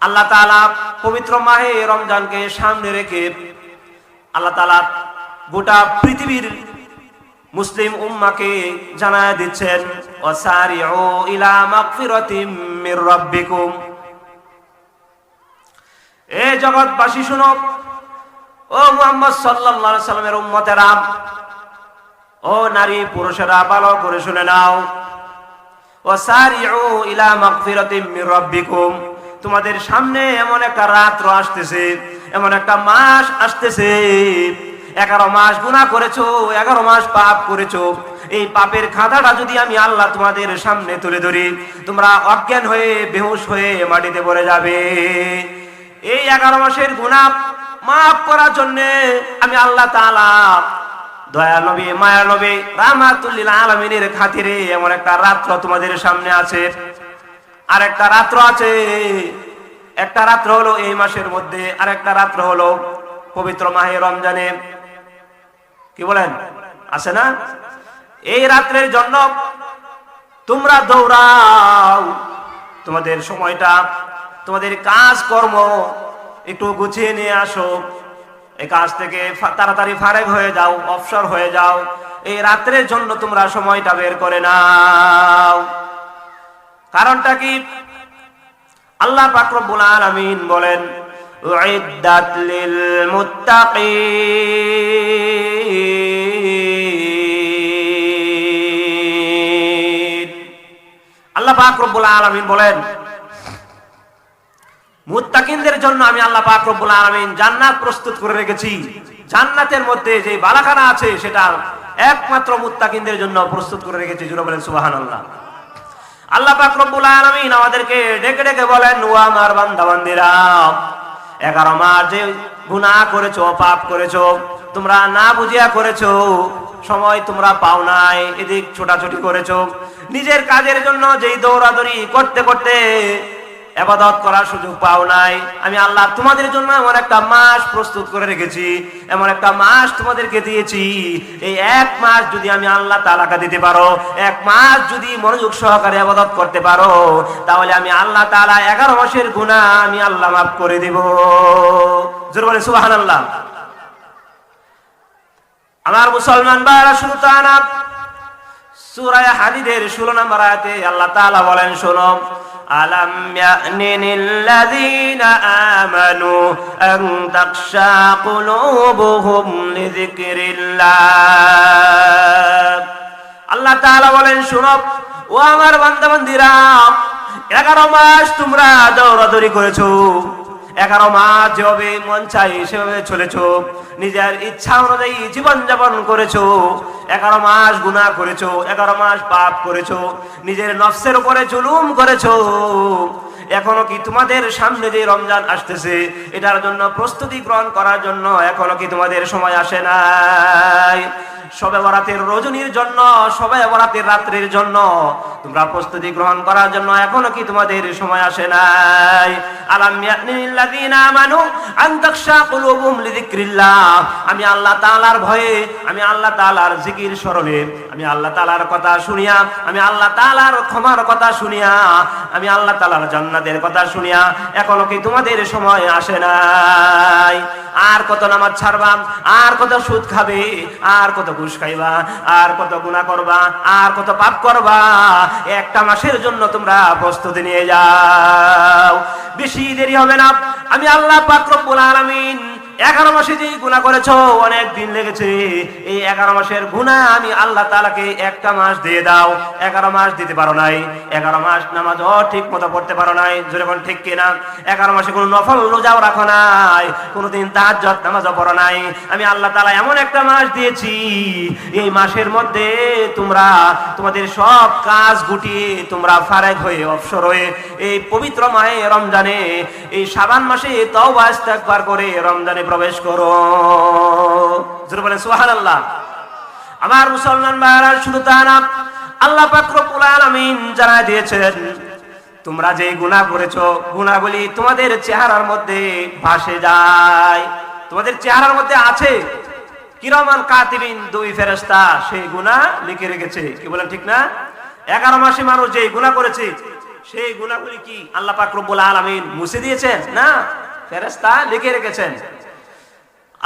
আল্লাহ তাআলা পবিত্র মাহে রমজানকে সামনে রেখে আল্লাহ তাআলা গোটা পৃথিবীর মুসলিম উম্মাকে জানায় দিচ্ছেন, ওয়াসারিউ ইলা মাগফিরাতিম মির রাব্বিকুম। এ জগৎবাসী শুনো, ও মুহাম্মদ সাল্লাল্লাহু আলাইহি সাল্লামের উম্মতেরা, ও নারী পুরুষেরা, ভালো করে শুনে নাও, ওয়াসারিউ ইলা মাগফিরাতিম মির রাব্বিকুম। তোমাদের সামনে এমন একটা রাত্র আসতেছে, এমন একটা মাস আসতেছে। এগারো মাস গুনাহ করেছ, এগারো মাস পাপ করেছ। এই পাপের খাতাটা যদি আমি আল্লাহ তোমাদের সামনে তুলে ধরি, তোমরা অজ্ঞান হয়ে, বেহুশ হয়ে মাটিতে পড়ে যাবে। এই এগারো মাসের গুনাহ মাফ করার জন্য আমি আল্লাহ তাআলা দয়া নবী, মায়া নবী রাহমাতুল্লিল আলামিনের খাতিরে এমন একটা রাত্র তোমাদের সামনে আছে। আর একটা রাত্র আছে। একটা রাত্র হলো এই মাসের মধ্যে আর একটা রাত্র হলো পবিত্র মাহে রমজানে। কি বলেন? আছে না? এই রাত্রের জন্য তোমরা দৌড়াও। তোমাদের সময়টা, তোমাদের কাজ কর্ম একটু গুছিয়ে নিয়ে আসো। এই কাজ থেকে তাড়াতাড়ি ফারেক হয়ে যাও, অবসর হয়ে যাও। এই রাত্রের জন্য তোমরা সময়টা বের করে নাও। কারণটা কি? আল্লাহ পাক রব্বুল আলামিন বলেন আল্লাহ পাক রব্বুল বলেন, মুত্তাকিনদের জন্য আমি আল্লাহ পাক রব্বুল আলামিন জান্নাত প্রস্তুত করে রেখেছি। জান্নাতের মধ্যে যে বালাখানা আছে, সেটা একমাত্র মুত্তাকিনদের জন্য প্রস্তুত করে রেখেছি। জুড়ে বলেন সুবহানাল্লাহ। আল্লাহ পাক আলামিন আমাদেরকে ডেকে ডেকে বলেন আমার বান্দা বান্দিরা এগারো মাস যে গুনাহ করেছ, পাপ করেছ, তোমরা না বুঝিয়া করেছ, সময় তোমরা পাও নাই, এদিক ছোটাছুটি করেছ, নিজের কাজের জন্য যেই দৌড়াদৌড়ি করতে করতে আবাদত করার সুযোগ পাও নাই। আমি আল্লাহ তোমাদের জন্য এমন একটা মাস প্রস্তুত করে রেখেছি, এমন একটা মাস তোমাদেরকে দিয়েছি। এই এক মাস যদি আমি আল্লাহ তালাকা দিতে পারো, এক মাস যদি মনোযোগ সহকারে আবাদত করতে পারো, তাহলে আমি আল্লাহ তালা এগারো মাসের গুণা আমি আল্লাহ মাফ করে দিব। জোর বলে সুবাহান আল্লাহ আমার মুসলমান ভাইরা শুরু না সূরায়ে হাদিদের 16 নম্বর আয়াতে আল্লাহ তাআলা বলেন, শোনো। আলাম الذين آمنوا أن تخشى قلوبهم لذكر الله؟ আল্লাহ তাআলা বলেন, শুনো, ও আমার বান্দাবান্দিরা 11 মাস তোমরা দৌড়াদৌড়ি করেছ। এগারো মাস যেভাবে মন চাই সেভাবে চলেছো। নিজের ইচ্ছা অনুযায়ী জীবন যাপন করেছ। এগারো মাস গুনাহ করেছ, এগারো মাস পাপ করেছ। নিজের নফসের উপরে জুলুম করেছ। এখনও কি তোমাদের সামনে যে রমজান আসতেছে, এটার জন্য প্রস্তুতি গ্রহণ করার জন্য এখনও কি তোমাদের সময় আসে নাই? সবে বরাতের রজনীর জন্য, সবে বরাতের রাত্রির জন্য। তোমরা প্রস্তুতি গ্রহণ করার জন্য এখনও কি তোমাদের সময় আসে নাই। আলাম ইয়ানিল্লাযীনা আমানু আন তাখশা কুলুবুহুম লিযিকরিল্লাহ। আমি আল্লাহ তাআলার ভয়ে, আমি আল্লাহ তাআলার জিকির স্মরণে, আমি আল্লাহ তাআলার কথা শুনিয়া, আমি আল্লাহ তাআলার ক্ষমার কথা শুনিয়া, আমি আল্লাহ তাআলার জান্নাতের কথা শুনিয়া এখনও কি তোমাদের সময় আসে নাই। আর কত নামাজ ছাড়বা, আর কত সুদ খাবে, আর কত ঘুষ খাইবা, আর কত গুণা করবা, আর কত পাপ করবা, একটা মাসের জন্য তোমরা প্রস্তুতি নিয়ে যাও। বেশি দেরি হবে না। আমি আল্লাহ পাক আলামিন এগারো মাসে যে গুণা করেছ, অনেক দিন লেগেছে। এই এগারো মাসের গুণা আমি আল্লাহ তালাকে একটা মাস দিয়ে দাও। এগারো মাস দিতে পারো নাই। এগারো মাস নামাজ ঠিক মতো পড়তে পারো নাই। যেরকম ঠিক কিনা? এগারো মাসে কোনো নফল রোজাও রাখো নাই। কোনোদিন তাহার নামাজও পড়ো নাই। আমি আল্লাহ তালা এমন একটা মাস দিয়েছি। এই মাসের মধ্যে তোমরা, তোমাদের সব কাজ গুটিয়ে তোমরা ফারেক হয়ে, অবসর হয়ে, এই পবিত্র মাহে রমজানে, এই সাবান মাসে তওবা ইস্তেগফার করে রমজানে প্রবেশ করো। জোরে বলেন, সুবহানাল্লাহ। আমার মুসলমান ভাইরা শুধু তা না, আল্লাহ পাক রব্বুল আলামিন জানায় দিয়েছেন, তোমরা যে গুনাহ করেছ, গুনাহগুলি তোমাদের চেহারার মধ্যে ভাসে যায়। তোমাদের চেহারার মধ্যে আছে কিরমান কাতিবিন, দুই ফেরেশতা সেই গুনাহ লিখে রেখেছে। কি বলেন, ঠিক না? এগারো মাসে মানুষ যে গুনাহ করেছে, সেই গুণাগুলি কি আল্লাহ পাক রব্বুল আলামিন মুছে দিয়েছেন? না, ফেরেশতা লিখে রেখেছেন।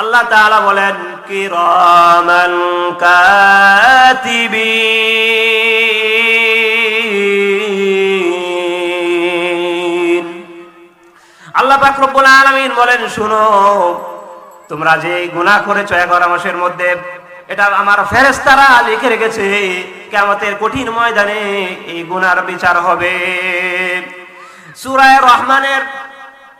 আল্লাহ তাআলা বলেন কিরামান কাতিবিন। আল্লাহ পাক রব্বুল আলামিন বলেন, শুনো, তোমরা যে গুনাহ করেছ এগারো মাসের মধ্যে, এটা আমার ফেরেশতারা লিখে রেখেছে, কিয়ামতের কঠিন ময়দানে এই গুনার বিচার হবে। সূরা রহমানের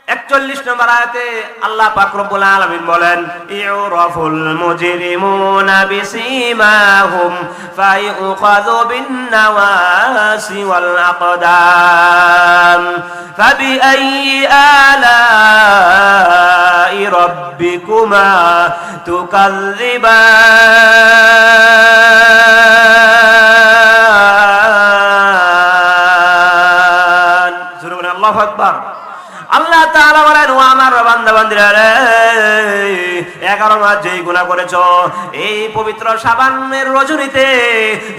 একচল্লিশ নম্বর আয়াতে আল্লাহ পাকরবুল আলমিন বলেন, ইউরফুল মুজরিমুনা বিসিমাহুম ফায়ুখাযু বিন-নাওয়াসি ওয়াল আকদাম ফাবিআই আলাই রাব্বিকুমা তুকাযযিবান সুবহানাল্লাহু আকবার। আল্লাহ তাআলা বলেন ও আমার বান্দা রে। এগারো মাস যেই গুনাহ করেছ, এই পবিত্র সাবানের রজনীতে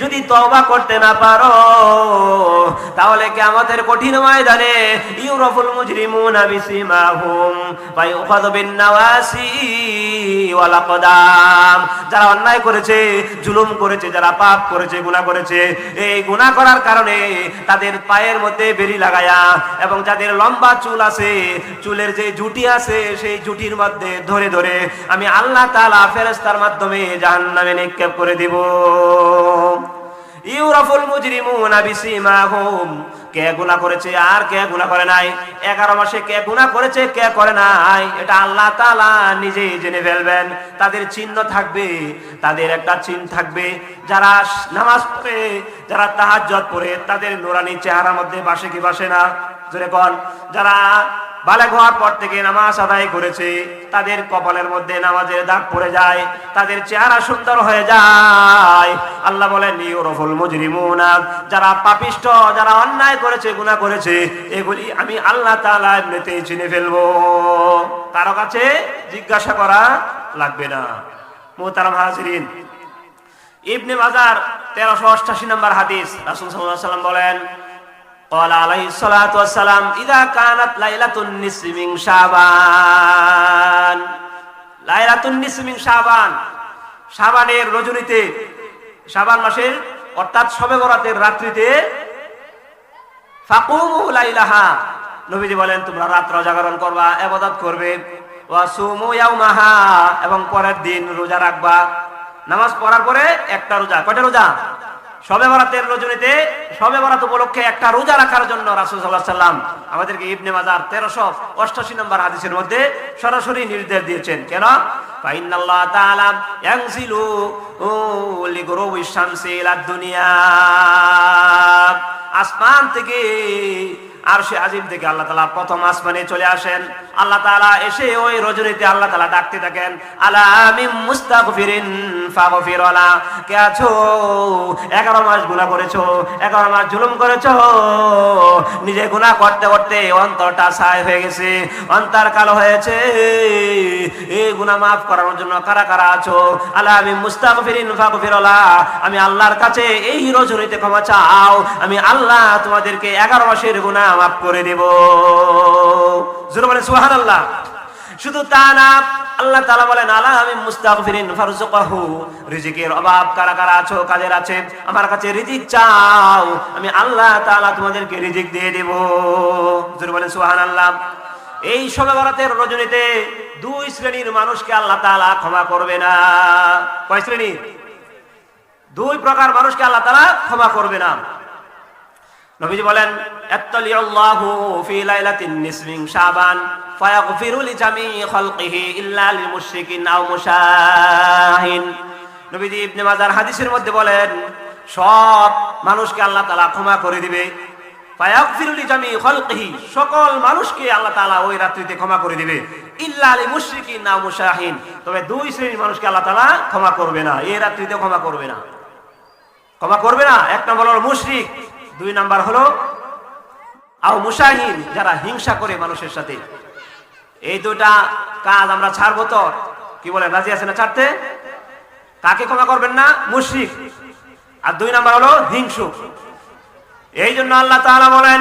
যদি তওবা করতে না পারো, তাহলে কিয়ামতের কঠিন ময়দানে ইউরাফুল মুজরিমুনা বিসিমাহুম ফায়ুখাযু বিন নাওয়াসি ওয়াল আকদাম যারা অন্যায় করেছে, জুলুম করেছে, যারা পাপ করেছে, গুনাহ করেছে, এই গুনাহ করার কারণে তাদের পায়ের মধ্যে বেরি লাগায়া এবং যাদের লম্বা চুল আছে, চুলের যে জুটি আছে, সেই জুটির মধ্যে ধরে ধরে আমি আল্লাহ তাআলা ফেরেশতার মাধ্যমে জাহান্নামে নিক্ষেপ করে দিব। ইউরাফুল মুজরিমুনা বিসিমাহুম। কে গুনাহ করেছে আর কে গুনাহ করে নাই? এগারো মাসে কে গুনাহ করেছে, কে করে নাই? এটা আল্লাহ তাআলা নিজেই জেনে ফেলবেন। তাদের চিহ্ন থাকবে, তাদের একটা চিহ্ন থাকবে। যারা নামাজ পড়ে, যারা তাহাজ্জুদ পড়ে, তাদের নুরানি চেহারার মধ্যে বাসে কি বাসে না? জোরে যারা বালেক হওয়ার পর থেকে নামাজ আদায় করেছে। তাদের কপালের মধ্যে নামাজের দাগ পড়ে যায়, তাদের চেহারা সুন্দর হয়ে যায়। আল্লাহ বলেন, ইউরফুল মুজরিমুনা যারা পাপিষ্ট, যারা অন্যায় করেছে, গুনাহ করেছে, এগুলি আমি আল্লাহ তাআলা এমনিতেই চিনে ফেলব। কারও কাছে জিজ্ঞাসা করা লাগবে না। মোহতারাম হাজিরিন, ইবনে বাজার তেরোশো অষ্টাশি নম্বর হাদিস, রাসূল আলাইহি বলেন قال عليه الصلاة والسلام إذا كانت ليلة النصف من شعبان ليلة النصف من شعبان শাবানের রজনীতে শাবান মাসের অর্থাৎ শবে বরাতের রাত্রিতে ফাকুমু লাইলাহা নবীজি বলেন তোমরা রাত্র জাগরণ করবা ইবাদত করবে ওয়া সুমু ইয়াউমাহা এবং পরের দিন রোজা রাখবা নামাজ পড়ার পরে একটা রোজা কয়টা রোজা সবে বরাতের রজনীতে, সবে বরাত উপলক্ষে একটা রোজা রাখার জন্য রাসুল সাল্লাহ সাল্লাম আমাদেরকে ইবনে মাজার 1388 নম্বর হাদিসের মধ্যে সরাসরি নির্দেশ দিয়েছেন। কেন? দুনিয়া আসমান থেকে আর সে আজিম থেকে আল্লাহ তালা প্রথম আসমানে চলে আসেন। আল্লাহ তালা এসে ওই রজনীতে আল্লাহ তালা ডাকতে থাকেন, আলা আমি মুস্তাগফিরিন ফাগফিরলা। কে আছো? এগারো মাস গুনাহ করেছ, এগারো মাস জুলুম করেছ। নিজে গুনাহ করতে করতে অন্তরটা ছাই হয়ে গেছে, অন্তর কালো হয়েছে। এই গুনাহ মাফ করানোর জন্য কারা কারা আছো? আল্লাহ আমি মুস্তাগফিরিন ফাগফিরলা। আমি আল্লাহর কাছে এই রজনীতে ক্ষমা চাও। আমি আল্লাহ তোমাদেরকে এগারো মাসের গুনাহ মাফ করে দেব। বলে সুবহানাল্লাহ। শুধু তা না, আল্লাহ তাআলা বলেন, আলা আমি মুস্তাগফিরিন ফারজুকাহু রিজিকের অভাব কারা কারা আছো, কাদের আছে? আমার কাছে রিজিক চাও, আমি আল্লাহ তাআলা তোমাদেরকে রিজিক দিয়ে দেব। জোরে বলেন, সুবহানাল্লাহ। এই শবে বরাতের রজনীতে দুই শ্রেণির মানুষকে আল্লাহ তাআলা ক্ষমা করবে না। কয় শ্রেণি দুই প্রকার মানুষকে আল্লাহ তাআলা ক্ষমা করবে না। নবীজি বলেন ফি লাইলাতিন হাদিসের মধ্যে বলেন, সব মানুষকে আল্লাহ ক্ষমা করে দিবে। সকল মানুষকে আল্লাহ ওই রাত্রিতে ক্ষমা করে দিবে। ইল্লা লিল মুশরিকিন তবে দুই শ্রেণির মানুষকে আল্লাহ তাআলা ক্ষমা করবে না এই রাত্রিতে ক্ষমা করবে না। ক্ষমা করবে না? এক নম্বর মুশরিক। দুই নাম্বার হলো, আও মুশাহিন যারা হিংসা করে মানুষের সাথে। এই দুটা কাজ আমরা ছাড়বো তো। কি বলে রাজি আছে না ছাড়তে? কাকে ক্ষমা করবেন না? মুশরিক। আর দুই নাম্বার হলো, হিংসুক। এই জন্য আল্লাহ তাআলা বলেন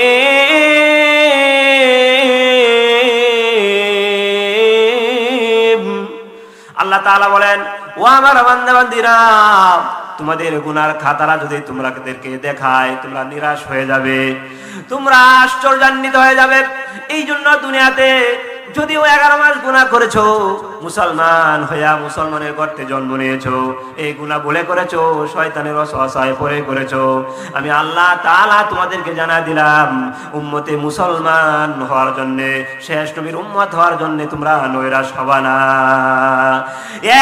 তাআলা বলেন, ও আমার বান্দা বান্দিরা তোমাদের গুনার খাতারা যদি তোমরা দেখায়, তোমরা নিরাশ হয়ে যাবে, তোমরা আশ্চর্যান্বিত হয়ে যাবে। এই জন্য দুনিয়াতে যদিও এগারো মাস গুণা করেছ, মুসলমান হইয়া মুসলমানের গর্তে জন্ম নিয়েছো, এই গুণা বলে করেছ, শয়তানের অসহায় পরে করেছ। আমি আল্লাহ তাআলা তোমাদেরকে জানা দিলাম, উম্মতে মুসলমান হওয়ার জন্য, শেষ নবীর উম্মত হওয়ার জন্য তোমরা নৈরাশ হবা না।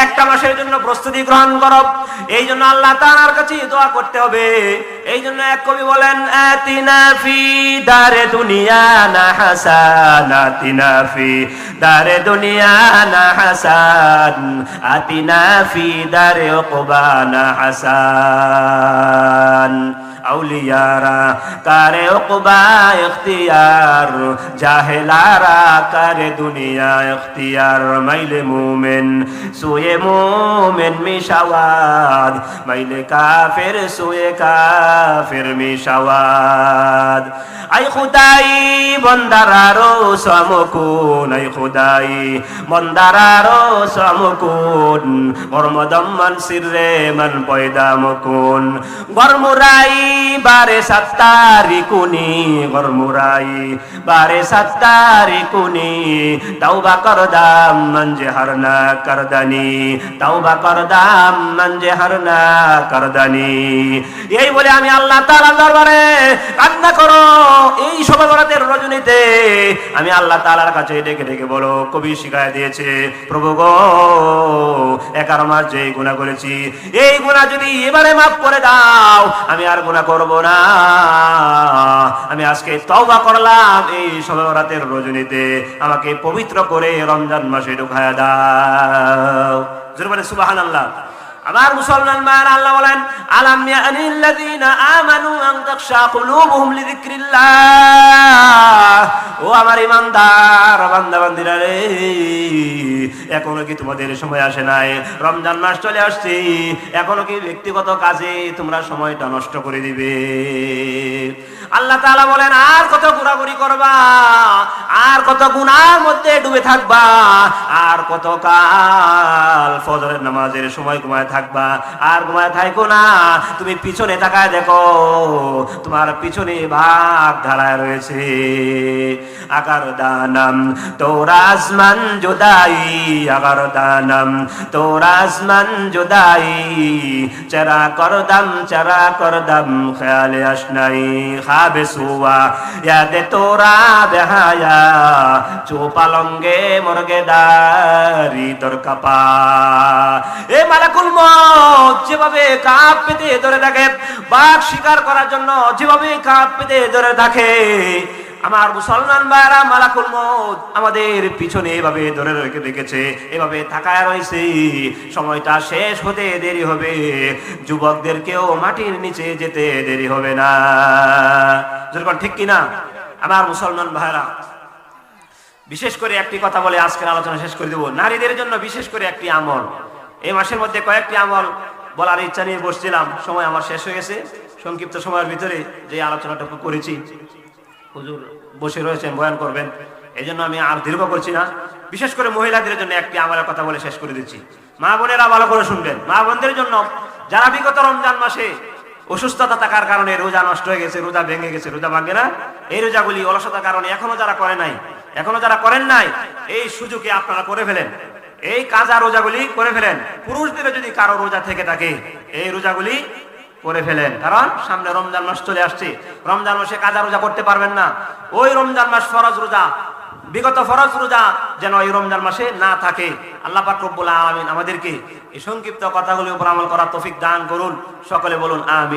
একটা মাসের জন্য প্রস্তুতি গ্রহণ করো। এই জন্য আল্লাহ তাআলার কাছে দোয়া করতে হবে। এই জন্য এক কবি বলেন, আতিনা ফি দারে দুনিয়া না হাসানাতিনা ফি দারে দুনিয়া না হাসান আতিনা ফি দারে ওকবা না হাসান। আউলিয়ারা, কারে উকবা ইখতিয়ার জাহেলারা কারে দুনিয়া ইখতিয়ার, মাইলে মুমিন, সুয়ে মুমিন মিশাওয়াদ, মাইলে কাফের, সুয়ে কাফের মিশাওয়াদ। আই খুদাই, বন্দারারো সমকুন, আই খুদাই, বন্দারারো সমকুন কর্মদম্মান সিররে মন পয়দা মুকুন। গরমুরাই বারে সাত্তারি কুনি গরমুরাই বারে সাত্তারি কুনি তাওবা করদাম মঞ্জে হরনা করদানি তাওবা করদাম মঞ্জে হরনা করদানি এই বলে আমি আল্লাহ তাআলার দরবারে কান্না করো, এই বরাতের রজনীতে আমি আল্লাহ তাআলার কাছে ডেকে ডেকে বলো, কবি শিখায় দিয়েছে, প্রভু গো, এগারো মাস যে গুণা করেছি, এই গুণা যদি এবারে মাফ করে দাও, আমি আর গুণা করব না। আমি আজকে তওবা করলাম এই সবে বরাতের রজনীতে। আমাকে পবিত্র করে রমজান মাসে ঢুকায় দাও। জোরে বলে সুবহানাল্লাহ। আমার মুসলমান মান আল্লাহ বলেন, আলাম ইয়ানিল্লাযীনা আমানু আন তাখশা কুলুবুহুম ও আমার ইমানদার বান্দা বান্দিরা রে, এখনও কি তোমাদের সময় আসে নাই? রমজান মাস চলে আসছে, এখনও কি ব্যক্তিগত কাজে তোমরা সময়টা নষ্ট করে দিবে? আল্লাহ তাআলা বলেন, আর কত ঘোরাঘুরি করবা, আর কত গুনার মধ্যে ডুবে থাকবা, আর কত কাল ফজরের নামাজের সময় ঘুমায় থাকবা। আর ঘুমায় থাকো না। তুমি পিছনে তাকায় দেখো, তোমার পিছনে ভাগ ধারায় রয়েছে। আকার দানাম, তোর আসমান জোদাই আকার দানাম, তোর আসমান জোদাই। চেরা করদাম চেরা করদাম খেয়ালে আসনাই খাবে সুয়া, ইয়াদে তোরা বেহায়া চোপালঙ্গে মর্গে দারি তোর কাপা। এ মালাকুল যেভাবে কাপ পেতে ধরে থাকে, বাঘ শিকার করার জন্য যেভাবে কাপ পেতে ধরে থাকে, আমার মুসলমান ভাইরা মালাকুল মত আমাদের পিছনে এভাবে ধরে রেখে রেখেছে এভাবে থাকায় রয়েছে, সময়টা শেষ হতে দেরি হবে, যুবকদেরকেও মাটির নিচে যেতে দেরি হবে না। ঠিক কিনা? আমার মুসলমান ভাইরা বিশেষ করে একটি কথা বলে আজকের আলোচনা শেষ করে দেব। নারীদের জন্য বিশেষ করে একটি আমল। এই মাসের মধ্যে কয়েকটি আমল বলার ইচ্ছা নিয়ে বসছিলাম। সময় আমার শেষ হয়ে গেছে। সংক্ষিপ্ত সময়ের ভিতরে যে আলোচনাটুকু করেছি, হুজুর বসে রয়েছেন, বয়ান করবেন এই জন্য আমি আর দীর্ঘ করছি না। বিশেষ করে মহিলাদের জন্য একটি আমলের কথা বলে শেষ করে দিচ্ছি। মা বোনেরা ভালো করে শুনবেন। মা বোনদের জন্য যারা বিগত রমজান মাসে অসুস্থতা থাকার কারণে রোজা নষ্ট হয়ে গেছে, রোজা ভেঙে গেছে, রোজা ভাঙে না, এই রোজাগুলি অলসতার কারণে এখনও যারা করে নাই, এখনও যারা করেন নাই, এই সুযোগে আপনারা করে ফেলেন। এই কাজা রোজাগুলি করে ফেলেন। পুরুষদের যদি কারও রোজা থেকে থাকে, এই রোজাগুলি করে ফেলেন। কারণ সামনে রমজান মাস চলে আসছে। রমজান মাসে কাজা রোজা করতে পারবেন না। ওই রমজান মাস ফরজ রোজা, বিগত ফরজ রোজা যেন এই রমজান মাসে না থাকে। আল্লাহ পাক রব্বুল আলামিন আমাদেরকে এই সংক্ষিপ্ত কথাগুলির উপর আমল করার তৌফিক দান করুন। সকলে বলুন, আমিন।